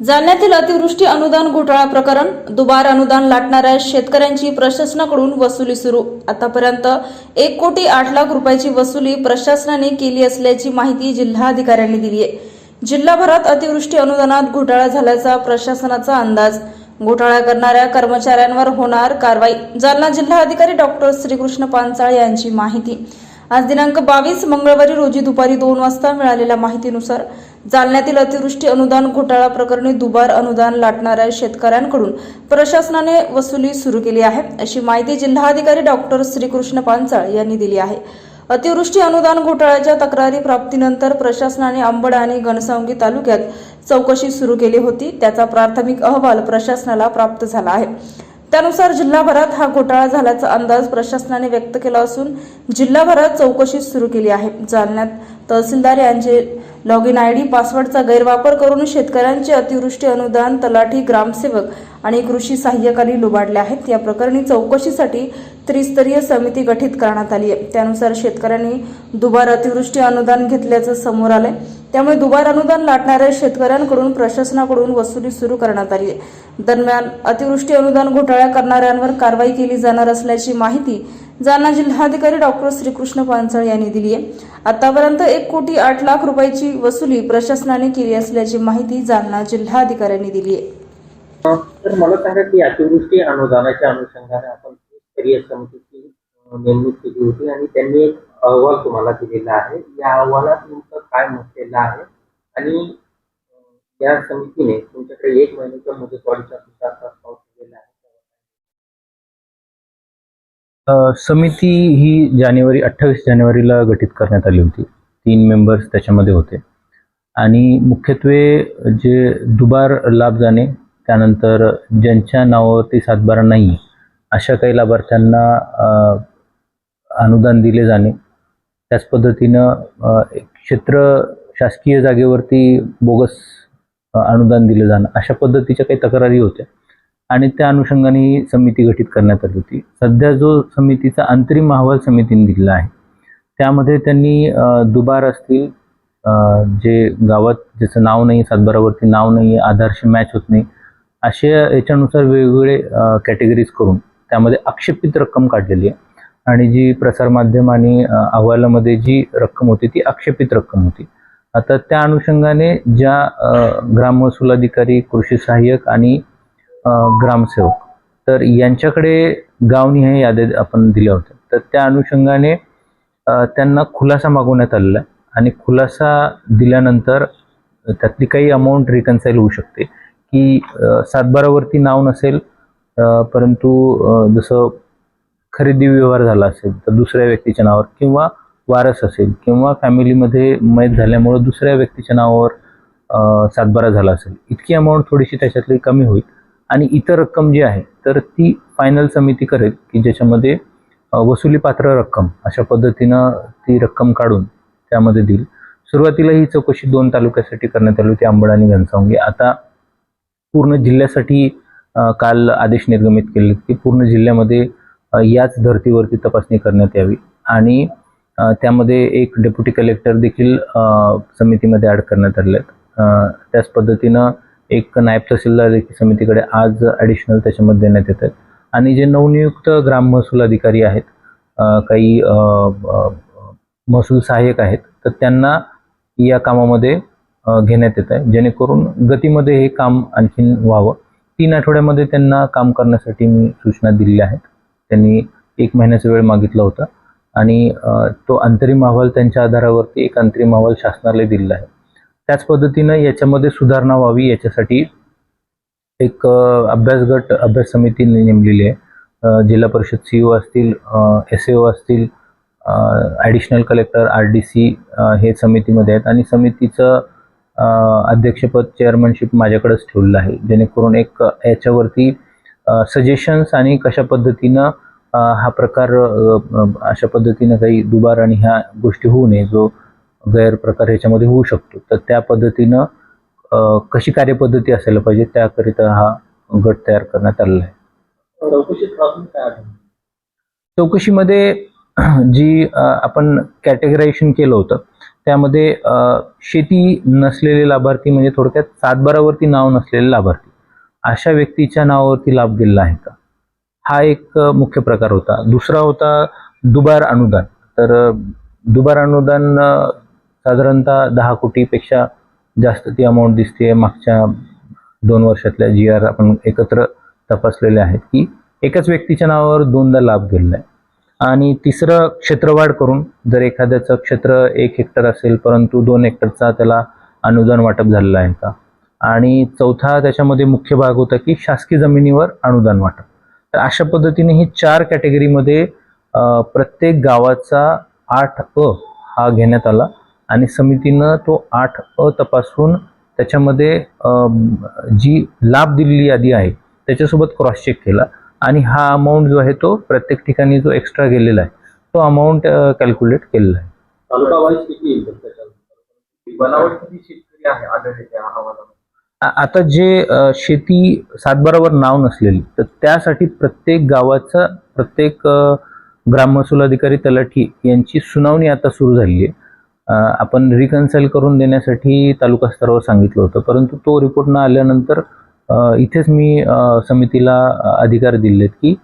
जालन्यातील अतिवृष्टी अनुदान घोटाळा प्रकरण दुबार अनुदान लाटणाऱ्या शेतकऱ्यांची प्रशासनाकडून वसुली सुरू. आतापर्यंत एक कोटी आठ लाख रुपयाची वसुली प्रशासनाने केली असल्याची माहिती जिल्हाधिकाऱ्यांनी दिली आहे. जिल्हाभरात अतिवृष्टी अनुदानात घोटाळा झाल्याचा प्रशासनाचा अंदाज. घोटाळा करणाऱ्या कर्मचाऱ्यांवर होणार कारवाई जालना जिल्हाधिकारी डॉक्टर श्रीकृष्ण पांचाळ यांची माहिती. आज दिनांक बावीस मंगळवारी रोजी दुपारी दोन वाजता मिळालेल्या माहितीनुसार जालन्यातील अतिवृष्टी अनुदान घोटाळा प्रकरणी दुबार अनुदान लाटणाऱ्या शेतकऱ्यांकडून प्रशासनाने वसुली सुरू केली आहे. अशी माहिती जिल्हाधिकारी डॉक्टर श्रीकृष्ण पांचाळ यांनी दिली आहे. अतिवृष्टी अनुदान घोटाळ्याच्या तक्रारी प्राप्तीनंतर प्रशासनाने अंबड आणि घनसावंगी तालुक्यात चौकशी सुरू केली होती. त्याचा प्राथमिक अहवाल प्रशासनाला प्राप्त झाला आहे. त्यानुसार जिल्हाभरात हा घोटाळा झाल्याचा अंदाज प्रशासनाने व्यक्त केला असून जिल्हाभरात चौकशी सुरू केली आहे. जालन्यात तहसीलदार यांचे लॉग इन आय डी पासवर्डचा गैरवापर करून शेतकऱ्यांचे अतिवृष्टी अनुदान तलाठी ग्रामसेवक आणि कृषी सहाय्यकांनी लुबाडले आहेत. या प्रकरणी चौकशीसाठी त्रिस्तरीय समिती गठीत करण्यात आली आहे. त्यानुसार शेतकऱ्यांनी दुबार अतिवृष्टी अनुदान घेतल्याचं समोर आलंय. त्यामुळे दुबार अनुदान लाटणाऱ्या शेतकऱ्यांकडून प्रशासनाकडून वसुली सुरू करण्यात आली आहे. दरम्यान अतिवृष्टी अनुदान घोटाळा करणाऱ्यांवर कारवाई केली जाणार असल्याची माहिती जालना जिल्हाधिकारी डॉक्टर श्रीकृष्ण पांचाळ यांनी दिली आहे. आतापर्यंत एक कोटी आठ लाख रुपयाची वसुली प्रशासनाने केली असल्याची माहिती जालना जिल्हाधिकाऱ्यांनी दिली आहे. तर मला सांगा की अतिवृष्टी अनुदानाच्या अनुषंगाने आपण समितीची नेमणूक केली होती आणि त्यांनी एक अहवाल तुम्हाला दिलेला आहे. या अहवालात तुमचं काय म्हटलेलं आहे? आणि या समितीने तुमच्याकडे एक महिन्याच्या मुदतवाढीचा सुद्धा प्रस्ताव दिलेला आहे. समिती ही जानेवारी अठ्ठावीस जानेवारीला गठीत करण्यात आली होती. तीन मेंबर्स त्याच्यामध्ये होते. आणि मुख्यत्वे जे दुबार लाभ जाणे त्यानंतर ज्यांच्या नावावरती सातबारा नाही अशा काही लाभार्थ्यांना अनुदान दिले जाणे त्याच पद्धतीनं एक क्षेत्र शासकीय जागेवरती बोगस अनुदान दिलं जाणं अशा पद्धतीच्या काही तक्रारी होत्या. आणि त्या अनुषंगाने ही समिती गठीत करण्यात आली होती. सध्या जो समितीचा अंतरिम अहवाल समितीने दिलेला आहे त्यामध्ये त्यांनी दुबार असतील जे गावात ज्याचं नाव नाही सातबारावरती नाव नाही आधारशी मॅच होत नाही असे याच्यानुसार वेगवेगळे कॅटेगरीज करून त्यामध्ये आक्षेपित रक्कम काढलेली आहे. आणि जी प्रसारमाध्यम आणि अहवालामध्ये जी रक्कम होती ती आक्षेपित रक्कम होती. आता त्या अनुषंगाने ज्या ग्राम महसूल अधिकारी कृषी सहाय्यक आणि ग्रामसेवक तर यांच्याकडे गावनिहाय याद्या आपण दिल्या होत्या. तर त्या अनुषंगाने त्यांना खुलासा मागवण्यात आलेला आहे आणि खुलासा दिल्यानंतर त्यातली काही अमाऊंट रिकन्साईल होऊ शकते की सातबारावरती नाव नसेल परंतु जसं खरेदी व्यवहार झाला असेल तर दुसऱ्या व्यक्तीच्या नावावर किंवा वारस असेल किंवा फॅमिलीमध्ये मैत झाल्यामुळं दुसऱ्या व्यक्तीच्या नावावर सातबारा झाला असेल. इतकी अमाऊंट थोडीशी त्याच्यातली कमी होईल. आणि इतर रक्कम जी आहे तर ती फायनल समिती करेल की ज्याच्यामध्ये वसुलीपात्र रक्कम अशा पद्धतीनं ती रक्कम काढून त्यामध्ये देईल. सुरुवातीला ही चौकशी दोन तालुक्यासाठी करण्यात आली होती आंबड आणि घनसावंगी. आता पूर्ण जिल्ह्यासाठी काल आदेश निर्गमित केले की पूर्ण जिल्ह्यामध्ये याच धर्तीवरती तपासणी करण्यात यावी. आणि त्यामध्ये एक डेप्युटी कलेक्टर देखील समितीमध्ये ॲड करण्यात आले आहेत. त्याच पद्धतीनं एक नायब तहसीलदार देखील समितीकडे आज ॲडिशनल त्याच्यामध्ये देण्यात येत आहेत. आणि जे नवनियुक्त ग्राम महसूल अधिकारी आहेत काही महसूल सहाय्यक आहेत तर त्यांना या कामामध्ये घेण्यात येत आहे. जेणेकरून गतीमध्ये हे काम आणखीन व्हावं. तीन आठवड्यामध्ये त्यांना काम करण्यासाठी मी सूचना दिलेल्या आहेत. त्यांनी एक महिन्याचा वेळ मागितला होता. आणि तो अंतरिम अहवाल त्यांच्या आधारावरती एक अंतरिम अहवाल शासनाला दिलेला आहे. त्याच पद्धतीनं याच्यामध्ये सुधारणा व्हावी याच्यासाठी एक अभ्यास गट अभ्यास समिती नेमलेली आहे. जिल्हा परिषद सी ओ असतील एस ए ओ असतील additional collector R D C हे समितीमध्ये आहेत. आणि समितीचं अध्यक्षपद चेअरमनशिप माझ्याकडेच ठेवलेलं आहे. जेणेकरून एक याच्यावरती सजेशन्स आणि कशा पद्धतीनं हा प्रकार अशा पद्धतीनं काही दुबार आणि ह्या गोष्टी होऊ नये जो गैरप्रकार ह्याच्यामध्ये होऊ शकतो. तर त्या पद्धतीनं कशी कार्यपद्धती असायला पाहिजे त्याकरिता हा गट तयार करण्यात आलेला आहे? चौकशीमध्ये जी आपण कॅटेगरायझेशन केलं होतं त्यामध्ये शेती नसलेले लाभार्थी म्हणजे थोडक्यात सातबारावरती नाव नसलेले लाभार्थी. अशा व्यक्तीच्या नावावरती लाभ दिलेला आहे का? हा एक मुख्य प्रकार होता. दुसरा होता दुबार अनुदान. तर दुबार अनुदान साधारणतः दहा कोटीपेक्षा जास्त ती अमाऊंट दिसते. मागच्या दोन वर्षातल्या जी आर आपण एकत्र तपासलेले आहेत की एकाच व्यक्तीच्या नावावर दोनदा लाभ गेलेला आहे. आणि तिसरं क्षेत्रवाढ करून जर एखाद्याचं क्षेत्र एक हेक्टर असेल परंतु दोन हेक्टरचा त्याला अनुदान वाटप झालेलं आहे का? आणि चौथा त्याच्यामध्ये मुख्य भाग होता की शासकीय जमिनीवर अनुदान वाटप. तर अशा पद्धतीने ही चार कॅटेगरीमध्ये प्रत्येक गावाचा आठ अ हा घेण्यात आला आणि समितीनं तो आठ अ तपासून त्याच्यामध्ये जी लाभ दिलेली यादी आहे त्याच्यासोबत क्रॉस चेक केला आणि हा अमाऊंट जो आहे तो प्रत्येक ठिकाणी जो एक्स्ट्रा गेलेला आहे तो अमाऊंट कॅल्क्युलेट केलेला आहे. आता जे शेती सातबारावर नाव नसलेली तर त्यासाठी प्रत्येक गावाचा प्रत्येक ग्राममहसूल अधिकारी तलाठी यांची सुनावणी आता सुरू झाली आहे. आपण रिकन्साईल करून देण्यासाठी तालुका स्तरावर सांगितलं होतं परंतु तो रिपोर्ट न आल्यानंतर इथेच मी समितीला अधिकार दिलेत की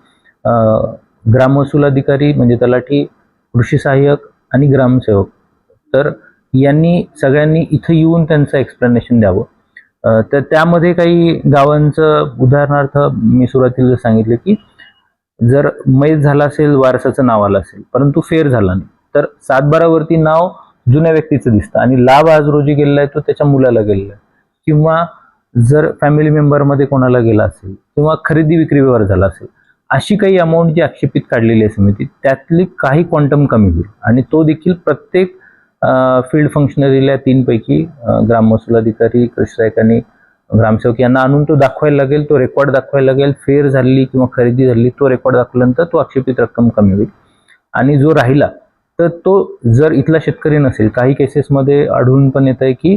ग्राममहसूल अधिकारी म्हणजे तलाठी कृषी सहाय्यक आणि ग्रामसेवक तर यांनी सगळ्यांनी इथं येऊन त्यांचं एक्सप्लेनेशन द्यावं. तर त्यामध्ये काही गावांचं उदाहरणार्थ मी सुरुवातीला सांगितलं की जर मैत झाला असेल वारसाचं नाव आलं असेल परंतु फेर झाला नाही तर सातबारावरती नाव जुन्या व्यक्तीचं दिसतं आणि लाभ आज रोजी गेलेला आहे तो त्याच्या मुलाला गेलेला आहे. किंवा जर फॅमिली मेंबरमध्ये कोणाला गेला असेल किंवा खरेदी विक्री व्यवहार झाला असेल अशी काही अमाऊंट जी आक्षेपित काढलेली आहे समिती त्यातली काही क्वांटम कमी होईल आणि तो देखील प्रत्येक फील्ड फंक्शनरीला तीनपैकी ग्राम महसूल अधिकारी कृषी ग्रामसेवक यांना आणून तो दाखवायला लागेल तो रेकॉर्ड दाखवायला लागेल फेर झाली किंवा खरेदी झाली तो रेकॉर्ड दाखवल्यानंतर तो आक्षेपित रक्कम कमी होईल. आणि जो राहिला तर तो जर इथला शेतकरी नसेल काही केसेसमध्ये आढळून पण येत आहे की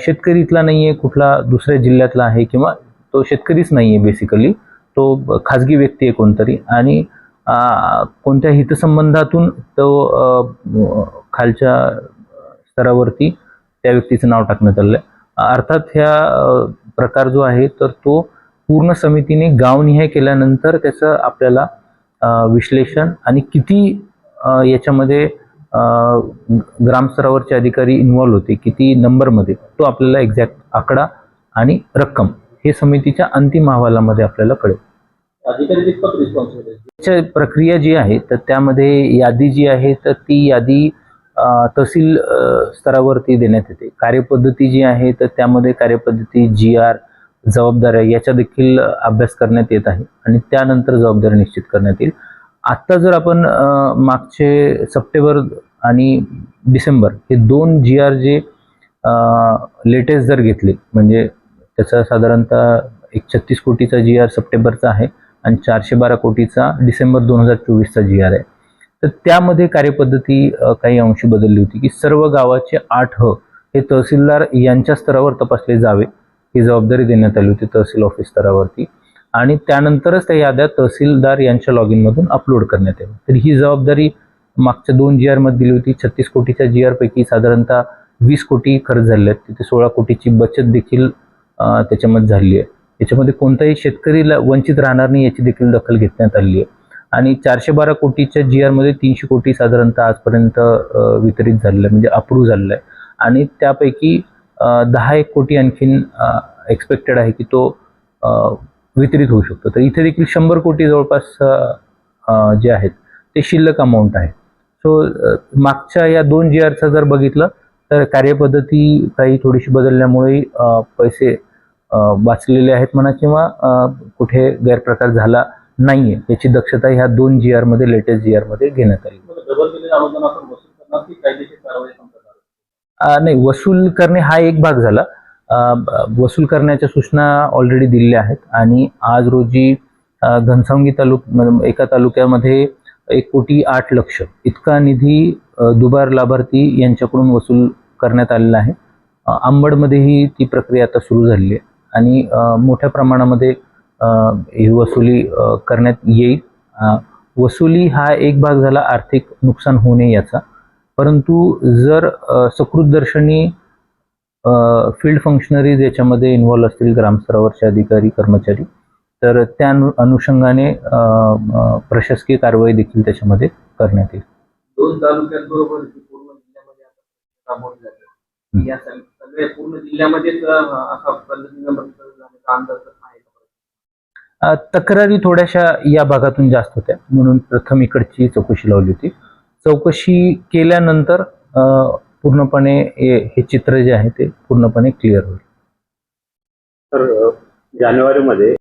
शेतकरी इथला नाहीये कुठला दुसऱ्या जिल्ह्यातला आहे किंवा तो शेतकरीच नाही आहे बेसिकली तो खाजगी व्यक्ती आहे कोणतरी आणि कोणत्या हितसंबंधातून तो खालच्या स्तरावरती त्या व्यक्तीचं नाव टाकण्यात आलं आहे अर्थात ह्या प्रकार जो आहे तर तो पूर्ण समितीने गावनिहाय केल्यानंतर त्याचं आपल्याला विश्लेषण आणि किती याच्यामध्ये ग्रामस्तरावरचे अधिकारी इन्व्हॉल्व होते किती नंबरमध्ये तो आपल्याला एक्झॅक्ट आकडा आणि रक्कम हे समितीच्या अंतिम अहवालामध्ये आपल्याला कळेल. प्रक्रिया जी आहे तर त्यामध्ये यादी जी आहे तर ती यादी तहसील स्तरावरती देण्यात येते. कार्यपद्धती जी आहे तर त्यामध्ये कार्यपद्धती जी आर जबाबदाऱ्या याचा देखील अभ्यास करण्यात येत आहे आणि त्यानंतर जबाबदारी निश्चित करण्यात येईल. आत्ता जर आपण मागचे सप्टेंबर आणि डिसेंबर हे दोन जी आर जे लेटेस्ट जर घेतले म्हणजे त्याचा साधारणतः एक छत्तीस कोटीचा जी आर सप्टेंबरचा आहे आणि चारशे बारा कोटीचा डिसेंबर दोन हजार चोवीसचा जी आर आहे. तर त्यामध्ये कार्यपद्धती काही अंशी बदलली होती की सर्व गावाचे आठ ह हे तहसीलदार यांच्या स्तरावर तपासले जावे. ही जबाबदारी देण्यात आली होती तहसील ऑफिस स्तरावरती. आणि त्यानंतरच त्या याद्या तहसीलदार यांच्या लॉग इनमधून अपलोड करण्यात आली तर ही जबाबदारी मागच्या दोन जी आरमध्ये दिली होती. छत्तीस कोटीच्या जी आरपैकी साधारणतः वीस कोटी खर्च झाले आहेत. तिथे सोळा कोटीची बचत देखील त्याच्यामध्ये झाली आहे. याच्यामध्ये कोणताही शेतकरीला वंचित राहणार नाही याची देखील दखल घेण्यात आली आहे. आणि चारशे बारा कोटीच्या जी आरमध्ये तीनशे कोटी साधारणतः आजपर्यंत वितरित झालेलं आहे म्हणजे अप्रूव्ह झालेलं आहे. आणि त्यापैकी दहा एक कोटी आणखीन एक्सपेक्टेड आहे की तो वितरित होऊ शकतो. तर इथे देखील शंभर कोटी जवळपास जे आहेत ते शिल्लक अमाऊंट आहे. सो मागच्या या दोन जी आरचा जर बघितलं तर कार्यपद्धती काही थोडीशी बदलल्यामुळे पैसे वाचलेले आहेत म्हणा किंवा कुठे गैरप्रकार झाला नाहीये याची दक्षता ह्या दोन जी मध्ये लेटेस्ट जी मध्ये घेण्यात आली. नाही वसूल करणे हा एक भाग झाला. वसूल करण्याच्या सूचना ऑलरेडी दिलेल्या आहेत आणि आज रोजी घनसावंगी तालुक एका तालुक्यामध्ये एक कोटी आठ लक्ष इतका निधी दुबार लाभार्थी यांच्याकडून वसूल करण्यात आलेला आहे. अ, अंबडमध्येही ती प्रक्रिया आता सुरू झालेली आहे. आणि मोठ्या प्रमाणामध्ये ही वसुली करण्यात येईल. वसुली हा एक भाग झाला आर्थिक नुकसान होऊ नये याचा. परंतु जर सकृतदर्शनी फील्ड फंक्शनरीज याच्यामध्ये इन्व्हॉल्व असतील ग्रामस्तरावरचे अधिकारी कर्मचारी तर त्या अनु अनुषंगाने प्रशासकीय कारवाई देखील त्याच्यामध्ये करण्यात येईल. दोन तालुक्यांबरोबर पूर्ण जिल्ह्यामध्येच असा पद्धतीनं अंदाज आहे का? अ, तक्रारी थोड्याशा या भागातून जास्त होत्या. म्हणून प्रथम इकडची चौकशी लावली होती. चौकशी केल्यानंतर पूर्णपणे हे चित्र जे आहे ते पूर्णपणे क्लिअर होईल. तर जानेवारीमध्ये